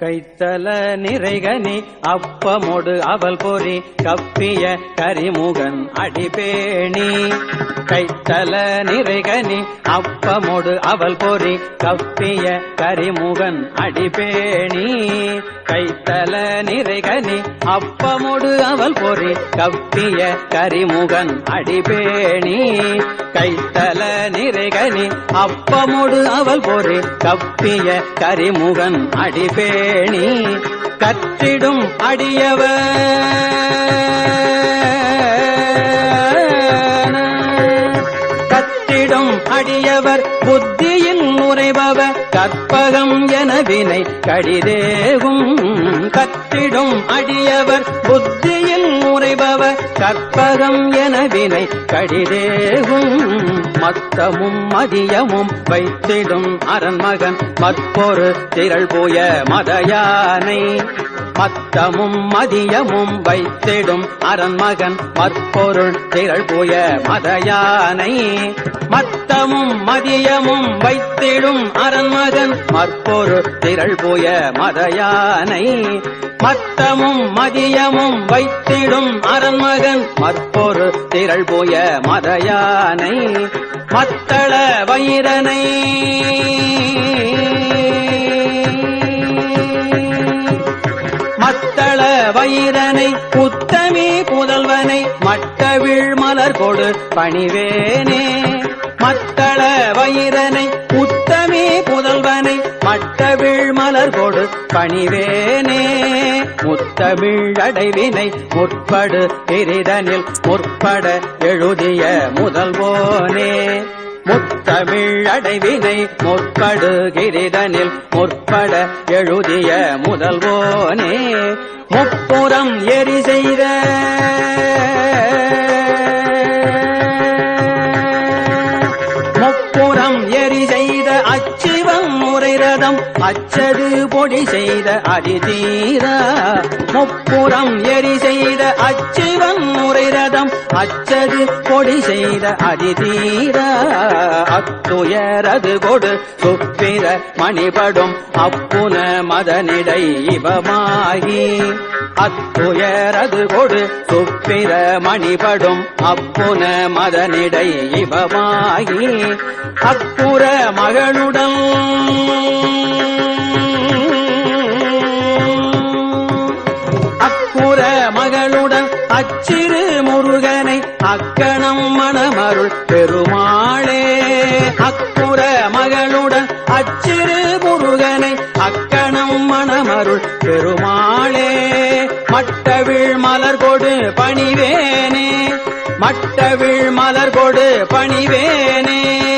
கைத்தல நிறைகனி அப்பமொடு அவல் பொறி கப்பிய கரிமுகன் அடிபேணி. கைத்தல நிறைகனி அப்பமொடு அவல் பொறி கப்பிய கரிமுகன் அடிபேணி. கைத்தல நிறைகனி அப்பமொடு அவல் பொறி கப்பிய கரிமுகன் அடிபேணி. கைத்தல நிறைகனி அப்பமொடு அவல் பொறி கப்பிய கரிமுகன் அடிபேணி. பேணி கற்றிடும் அடியவர். அடியவர் புத்தியில் நுரைபவர் கற்பகம் என வினை கடிதேகும். கத்திடும் அடியவர் புத்தியில் நுரைபவர் கற்பகம் என வினை கடிதேகும். மத்தமும் மதியமும் வைத்திடும் அரண்மகன் மற்பொரு திரள் போய மதயானை. மத்தமும் மதியமும் வைத்திடும் அரண்மகன் மற்பொருள் திரள் போய மதயானை. மத்தமும் மதியமும் வைத்திடும் அரண்மகன் மற்பொருள் திரள் போய மதயானை. மத்தமும் மதியமும் வைத்திடும் அரண்மகன் மற்பொரு திரள் போய மதயானை. மத்தள வயிரனை வைரனை வயிரனை புத்தமி புதல்வனை மட்டவிழ் மலர் கொடு பணிவேனே. மத்தள வைரனை புத்தமி புதல்வனை மட்டவிழ் மலர் கொடு பணிவேனே. முத்தமிழ் அடைவினை முற்படு பெரிதனில் முற்பட எழுதிய முதல்வோனே. முத்தமிழடைவினை அடைவினை முற்பட எழுதிய முதல்வோனே முப்புறம் எரி செய்த முப்புறம் எரி செய்த அச்சிவம் முறைரதம் அச்சது பொடி செய்த அதிதீரா முப்புறம் எரி செய்த அச்சிவம் முறைரதம் அச்சது பொடி செய்த அதிதீரா அத்துயரது கொடு சுப்பிர மணிபடும் அப்புன மதனிடை இவமாகி. அத்துயரது கொடு சுப்பிர மணிபடும் அப்புன மதனிடை இவமாகி. அப்புற மகளுடன் அக்குற மகளுடன் அச்சிறு முருகனை அக்கணம் மணமருள் பெருமாளே. அக்குற மகளுடன் அச்சிறு முருகனை அக்கணம் மணமருள் பெருமாளே. மட்டவிழ் மலர் கொடு பணிவேனே. மட்டவிழ் மலர் கொடு பணிவேனே.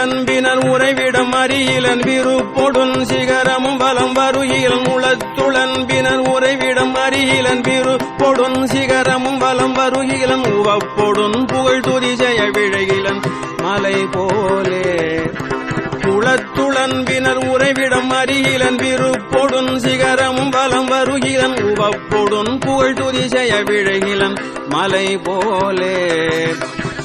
உளத்துளன்பினர் உறைவிடம் அறியிலன் விருப்பொடுன் சிகரமும் வலம் வருகிலன் உளத்துளன்பினர் உறைவிடம் அறியிலன் விருப்பொடுன் சிகரமும் வலம் வருகிலன் உவப்பொடுன் புகழ் துதிசெய விழகிலன் மலை போலே. குளத்துளன்பினர் உறைவிடம் அருகிலன் விருப்பொடுன் சிகரமும் வலம் வருகிலன் உவப்பொடுன் புகழ் துதிசெய விழகிலன் மலை போலே.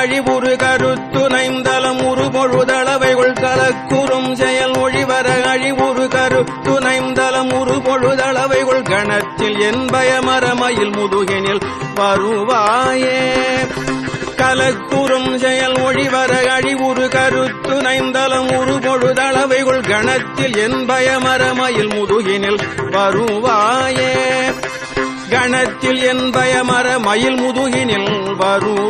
அழிவுறு கருத்துணைந்தலம் உருபொழுதளவைகள் கலக்குறும் செயல் ஒழிவர அழிவுறு கருத்துணைந்தலம் உருபொழுதளவைகள் கணத்தில் என் பயமரமையில் முதுகினில் வருவாயே. கலக்குறும் செயல் ஒழிவர அழிவுறு கருத்து நைந்தலம் உருபொழுதளவைகள் கணத்தில் என் பயமரமையில் முதுகினில் வருவாயே. கணத்தில் என் பயமர மயில் முதுகினில் வரும்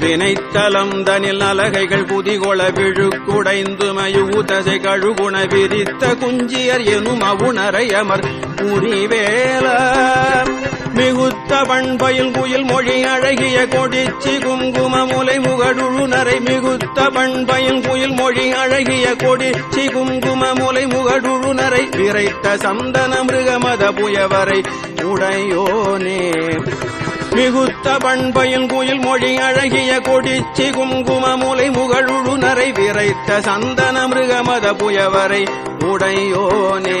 வினைத்தலம் தனில் அலகைகள் புதிகொள விழுக்குடைந்து குடைந்துமயுகுதசை கழுகுண விரித்த குஞ்சியர் எனும் அவுணரை அமர். புரிவேலா மிகுத்த பண்பயில் குயில் மொழி அழகிய கொடிச்சி குங்கும முலை முகடுழுநரை மிகுத்த பண்பயில் குயில் மொழி அழகிய கொடிச்சி குங்கும முலை முகடுழுநரை விரைத்த சந்தன மிருகமத புயவரை. உடையோனே மிகுத்த பண்பயில் குயில் மொழி அழகிய கொடிச்சி குங்கும மூலை முகழுழு நரை விரைத்த சந்தன மிருகமத புயவரை உடையோனே.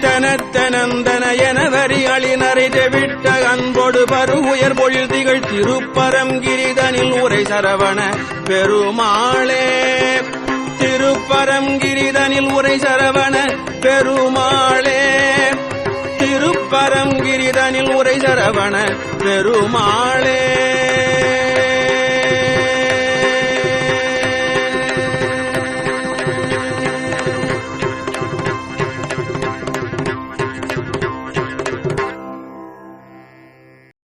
தனத்தனந்தன என வரி அழினரை தெவிட்ட அன்போடு பருகுயர் பொழில் திகழ் திருப்பரங்கிரிதனில் உரை சரவண பெருமாளே. திருப்பரங்கிரிதனில் உரை சரவண பெருமாளே. திருப்பரங்கிரிதனில் உரை சரவண பெருமாளே.